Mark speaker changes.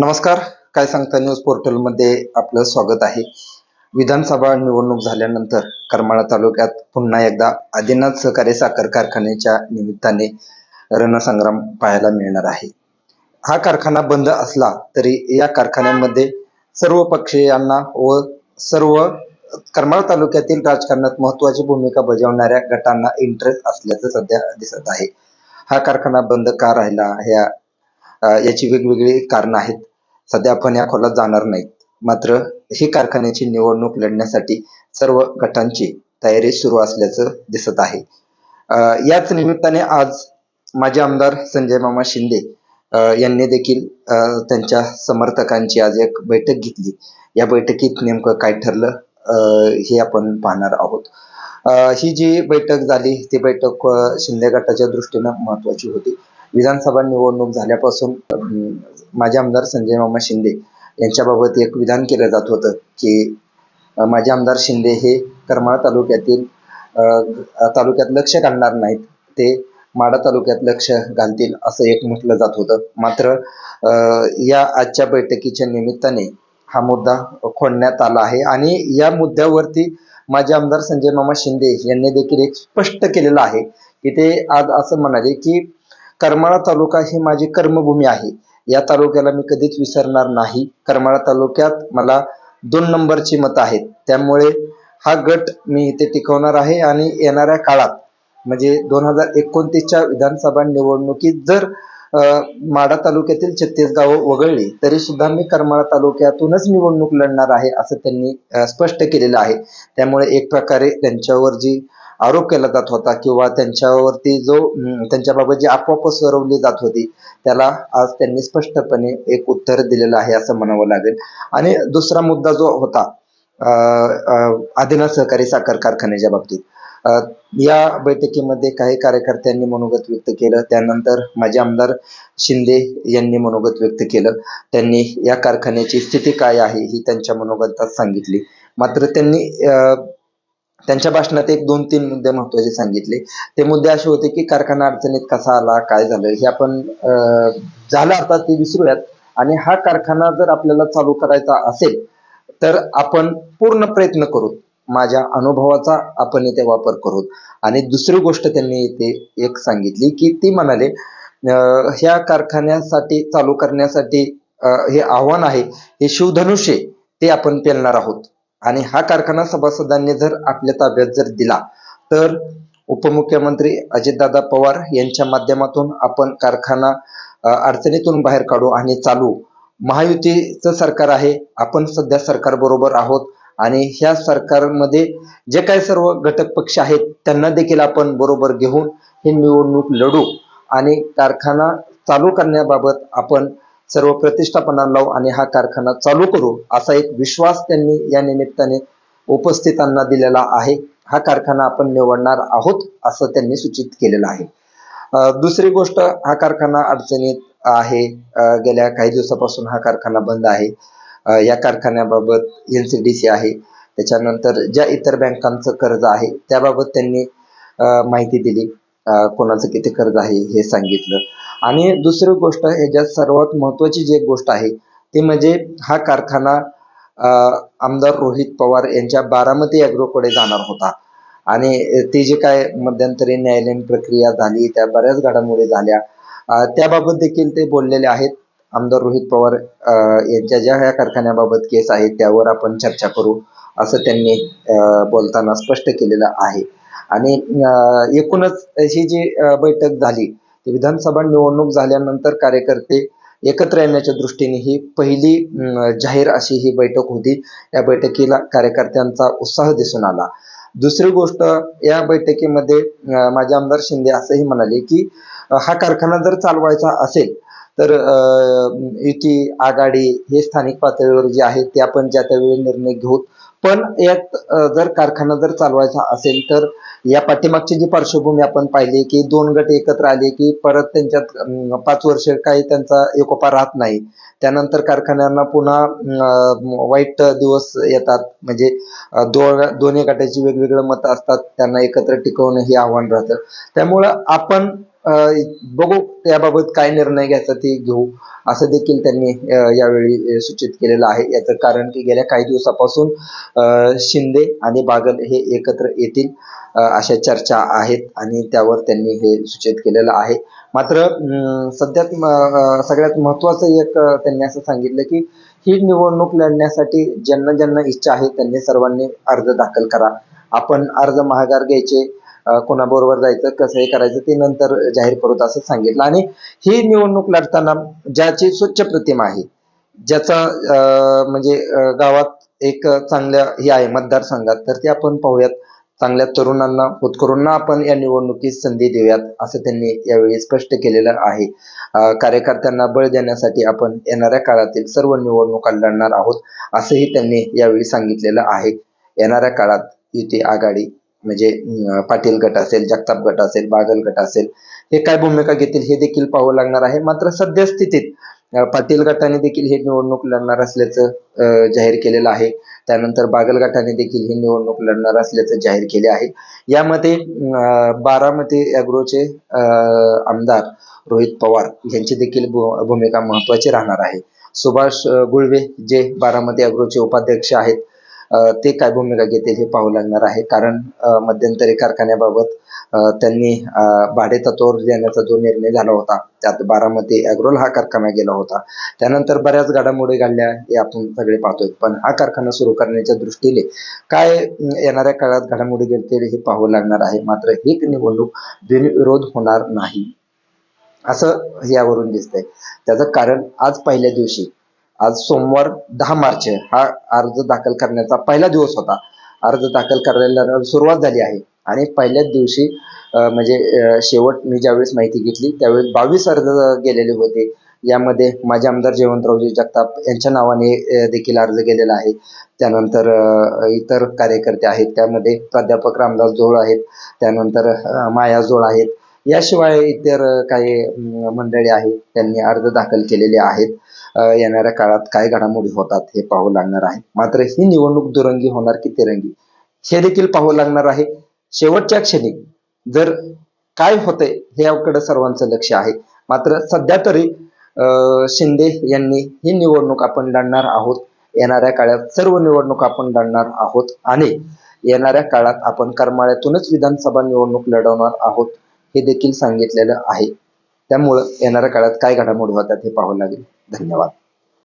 Speaker 1: नमस्कार. काय सांगता न्यूज पोर्टलमध्ये आपलं स्वागत आहे. विधानसभा निवडणूक झाल्यानंतर करमाळा तालुक्यात पुन्हा एकदा आदिनाथ सहकारी साखर कारखान्याच्या निमित्ताने रणसंग्राम पाहायला मिळणार आहे. हा कारखाना बंद असला तरी या कारखान्यामध्ये सर्व पक्षीयांना व सर्व करमाळा तालुक्यातील राजकारणात महत्वाची भूमिका बजावणाऱ्या गटांना इंटरेस्ट असल्याचं सध्या दिसत आहे. हा कारखाना बंद का राहिला ह्या याची वेगवेगळी कारणं आहेत. सध्या आपण या खोलात जाणार नाहीत. मात्र ही कारखान्याची निवडणूक लढण्यासाठी सर्व गटांची तयारी सुरू असल्याचं दिसत आहे. याच निमित्ताने आज माजी आमदार संजय मामा शिंदे यांनी देखील त्यांच्या समर्थकांची आज एक बैठक घेतली. या बैठकीत नेमकं काय ठरलं हे आपण पाहणार आहोत. ही जी बैठक झाली ती बैठक शिंदे गटाच्या दृष्टीनं महत्वाची होती. विधानसभा निवडणूक झाल्यापासून माझे आमदार संजय मामा शिंदे यांच्याबाबत एक विधान केलं जात होतं की माझे आमदार शिंदे हे करमाळा तालुक्यातील तालुक्यात लक्ष घालणार नाहीत. ते माडा तालुक्यात लक्ष घालतील असं एक म्हटलं जात होतं. मात्र या आजच्या बैठकीच्या निमित्ताने हा मुद्दा खोडण्यात आला आहे आणि या मुद्द्यावरती माझे आमदार संजय मामा शिंदे यांनी देखील एक स्पष्ट केलेलं आहे की ते आज असं म्हणाले की करमाळा तालुका ही माझी कर्मभूमी आहे. या तालुक्याला मी कधीच विसरणार नाही. करमाळा तालुक्यात मला दोन नंबरची मतं आहेत. त्यामुळे हा गट मी इथे टिकवणार आहे आणि येणाऱ्या काळात म्हणजे दोन हजार एकोणतीसच्या विधानसभा निवडणुकीत जर माडा माढा तालुक्यातील छत्तीस गावं वगळली तरी सुद्धा मी करमाळा तालुक्यातूनच निवडणूक लढणार आहे असं त्यांनी स्पष्ट केलेलं आहे. त्यामुळे एक प्रकारे त्यांच्यावर जी आरोप केला जात होता किंवा त्यांच्यावरती जो त्यांच्याबाबत जी आपोआप पसरवली जात होती त्याला आज त्यांनी स्पष्टपणे एक उत्तर दिलेलं आहे असं म्हणावं लागेल. आणि दुसरा मुद्दा जो होता अं, आदिनाथ सहकारी साखर कारखान्याच्या बाबतीत. या बैठकीमध्ये काही कार्यकर्त्यांनी मनोगत व्यक्त केलं. त्यानंतर माजी आमदार शिंदे यांनी मनोगत व्यक्त केलं. त्यांनी या कारखान्याची स्थिती काय आहे ही त्यांच्या मनोगतात सांगितली. मात्र त्यांनी त्यांच्या भाषणात एक दोन तीन मुद्दे महत्त्वाचे सांगितले. ते मुद्दे असे होते की कारखाना अडचणीत कसा आला काय झालं हे आपण झालं आता ते विसरूयात. आणि हा कारखाना जर आपल्याला चालू करायचा असेल तर आपण पूर्ण प्रयत्न करू. माझ्या अनुभवाचा आपण इथे वापर करू. आणि दुसरी गोष्ट त्यांनी इथे एक सांगितली की ती म्हणाले ह्या कारखान्यासाठी चालू करण्यासाठी हे आव्हान आहे हे शिवधनुष्य ते आपण पेलणार आहोत. आणि हा कारखाना सभासदांनी जर आपल्या ताब्यात जर दिला तर उपमुख्यमंत्री अजितदादा पवार यांच्या माध्यमातून आपण कारखाना अडचणीतून बाहेर काढू आणि चालू. महायुतीचं सरकार आहे आपण सध्या सरकार बरोबर आहोत आणि ह्या सरकारमध्ये जे काही सर्व घटक पक्ष आहेत त्यांना देखील आपण बरोबर घेऊन ही निवडणूक लढू आणि कारखाना चालू करण्याबाबत आपण सर्व प्रतिष्ठापना लावू आणि हा कारखाना चालू करू असा एक विश्वास त्यांनी या निमित्ताने उपस्थितांना दिलेला आहे. हा कारखाना आपण निवडणार आहोत असं त्यांनी सूचित केलेलं आहे. दुसरी गोष्ट हा कारखाना अडचणीत आहे. गेल्या काही दिवसापासून हा कारखाना बंद आहे. या कारखान्याबाबत एन सी डी सी आहे. त्याच्यानंतर ज्या इतर बँकांचं कर्ज आहे त्याबाबत त्यांनी माहिती दिली. कोणाचं किती कर्ज आहे हे सांगितलं. आणि दुसरी गोष्ट ह्याच्यात सर्वात महत्वाची जी एक गोष्ट आहे ती म्हणजे हा कारखाना आमदार रोहित पवार यांच्या बारामती अग्रोकडे जाणार होता. आणि ती जी काय मध्यंतरी न्यायालयीन प्रक्रिया झाली त्या बऱ्याच घडामोडी झाल्या. त्याबाबत देखील ते बोललेले आहेत. आमदार रोहित पवार यांच्या ज्या ह्या कारखान्याबाबत केस आहेत त्यावर आपण चर्चा करू असं त्यांनी बोलताना स्पष्ट केलेलं आहे. आणि एकूणच ही जी बैठक झाली ती विधानसभा निवडणूक झाल्यानंतर कार्यकर्ते एकत्र येण्याच्या दृष्टीने ही पहिली जाहीर अशी ही बैठक होती. या बैठकीला कार्यकर्त्यांचा उत्साह दिसून आला. दुसरी गोष्ट या बैठकीमध्ये माझे आमदार शिंदे असंही म्हणाले की हा कारखाना जर चालवायचा असेल तर युती आघाडी हे स्थानिक पातळीवर जे आहे ते आपण ज्या त्यावेळी निर्णय घेऊ पण यात जर कारखाना जर चालवायचा असेल तर या पाठीमागची जी पार्श्वभूमी आपण पाहिली की दोन गट एकत्र आले की परत त्यांच्यात पाच वर्ष काही त्यांचा एकोपा राहत नाही. त्यानंतर कारखान्यांना पुन्हा वाईट दिवस येतात. म्हणजे दो दोन्ही गटाची वेगवेगळं मतं असतात. त्यांना एकत्र टिकवणं हे आव्हान राहतं. त्यामुळं आपण बघू त्याबाबत काय निर्णय घ्यायचा ते घेऊ. असं देखील त्यांनी यावेळी सूचित केलेलं आहे. याचं कारण की गेल्या काही दिवसापासून शिंदे आणि बागल हे एकत्र येतील अशा चर्चा आहेत आणि त्यावर त्यांनी हे सूचित केलेलं आहे. मात्र अं, सध्यात सगळ्यात महत्वाचं एक त्यांनी असं सांगितलं की ही निवडणूक लढण्यासाठी ज्यांना ज्यांना इच्छा आहे त्यांनी सर्वांनी अर्ज दाखल करा. आपण अर्ज महागार घ्यायचे कोणाबरोबर जायचं कसं हे करायचं ते नंतर जाहीर करू असं सांगितलं. आणि ही निवडणूक लढताना ज्याची स्वच्छ प्रतिमा आहे ज्याचा म्हणजे गावात एक चांगल्या हे आहे मतदारसंघात तर ते आपण पाहूयात. चांगल्या तरुणांना होतकरूंना आपण या निवडणुकीत संधी देऊयात असं त्यांनी यावेळी स्पष्ट केलेलं आहे. कार्यकर्त्यांना बळ देण्यासाठी आपण येणाऱ्या काळातील सर्व निवडणुका लढणार आहोत असंही त्यांनी यावेळी सांगितलेलं आहे. येणाऱ्या काळात युती आघाडी म्हणजे पाटील गट असेल जगताप गट असेल बागल गट असेल हे काय भूमिका घेतील हे देखील पाहावं लागणार आहे. मात्र सद्यस्थितीत पाटील गटाने देखील हे निवडणूक लढणार असल्याचं जाहीर केलेलं आहे. त्यानंतर बागल गटाने देखील ही निवडणूक लढणार असल्याचं जाहीर केले आहे. यामध्ये बारामती अॅग्रोचे अं, आमदार रोहित पवार यांची देखील भू- भूमिका महत्वाची राहणार आहे. सुभाष गुळवे जे बारामती अॅग्रोचे उपाध्यक्ष आहेत ते काय भूमिका घेते हे पाहू लागणार आहे. कारण मध्यंतरी कारखान्याबाबत त्यांनी अं, भाडेतत्वावर देण्याचा जो निर्णय झाला होता त्यात बारामती अॅग्रोल हा कारखाना गेला होता. त्यानंतर बऱ्याच घडामोडी घडल्या हे आपण सगळे पाहतोय. पण हा कारखाना सुरू करण्याच्या दृष्टीने काय येणाऱ्या काळात घडामोडी घडतील हे पाहू लागणार आहे. मात्र ही निवडणूक बिनविरोध होणार नाही. असं यावरून दिसतंय. त्याचं कारण आज पहिल्या दिवशी आज सोमवार दहा मार्च हा अर्ज दाखल करण्याचा पहिला दिवस होता. अर्ज दाखल करायला सुरुवात झाली आहे. आणि पहिल्याच दिवशी म्हणजे शेवट मी ज्यावेळेस माहिती घेतली त्यावेळेस बावीस अर्ज गेलेले होते. यामध्ये माझे आमदार जयवंतरावजी जगताप यांच्या नावाने देखील अर्ज गेलेला आहे. त्यानंतर इतर कार्यकर्ते आहेत. त्यामध्ये प्राध्यापक रामदास जोळ आहेत. त्यानंतर माया जोळ आहेत. याशिवाय इतर काही मंडळी आहेत त्यांनी अर्ज दाखल केलेले आहेत. येणाऱ्या काळात काय घडामोडी होतात हे पाहू लागणार आहे. मात्र ही निवडणूक दुरंगी होणार की तिरंगी? हे देखील पाहू लागणार आहे. शेवटच्या क्षणी जर काय होते हे याकडे सर्वांचं लक्ष आहे. मात्र सध्या तरी अं, शिंदे यांनी ही निवडणूक आपण लढणार आहोत. येणाऱ्या काळात सर्व निवडणूक आपण लढणार आहोत. आणि येणाऱ्या काळात आपण करमाळ्यातूनच विधानसभा निवडणूक लढवणार आहोत. हे देखील सांगितलेलं आहे. त्यामुळं येणाऱ्या काळात काय घडामोडी होतात हे पाहावं लागेल. धन्यवाद.